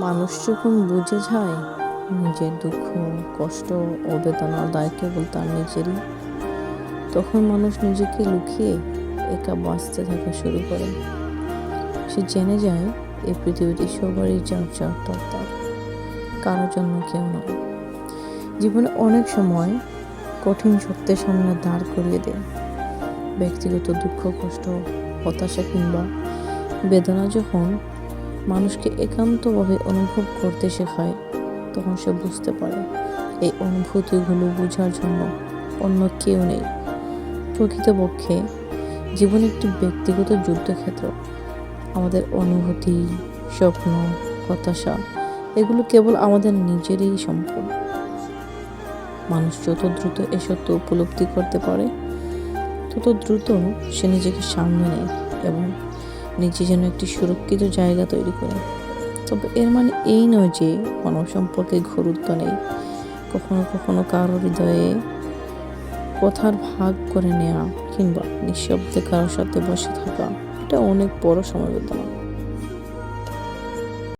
মানুষ যখন বুঝে যায়, নিজের দুঃখ, কষ্ট ও বেদনা দায় কেবল তার নিজেরই, তখন মানুষ নিজেকে লুকিয়ে একা বাঁচতে থাকা শুরু করে। সে জেনে যায় এই পৃথিবীতে সবারই যার যার দরকার কারও জন্য কেউ নয়। জীবনে অনেক সময় কঠিন সত্যের সামনে দাঁড় করিয়ে দেয়। ব্যক্তিগত দুঃখ, কষ্ট, হতাশা কিংবা বেদনা যখন মানুষকে একান্তভাবে অনুভব করতে শেখায়, তখন সে বুঝতে পারে এই অনুভূতিগুলো বোঝার জন্য অন্য কেউ নেই। প্রকৃতপক্ষে জীবন একটি ব্যক্তিগত যুদ্ধক্ষেত্র। আমাদের অনুভূতি, স্বপ্ন, হতাশা, এগুলো কেবল আমাদের নিজেরই সম্পদ মানুষ যত দ্রুত এ সত্য উপলব্ধি করতে পারে, তত দ্রুত সে নিজেকে সামনে নেয় এবং নিজে যেন একটি সুরক্ষিত জায়গা তৈরি করে। তবে এর মানে এই নয় যে মানব সম্পর্কে গুরুত্ব নেই। কখনো কখনো কারোর হৃদয়ে কথার ভাগ করে নেওয়া কিংবা নিঃশব্দে কারোর সাথে বসে থাকা, এটা অনেক বড় সমবেদনা।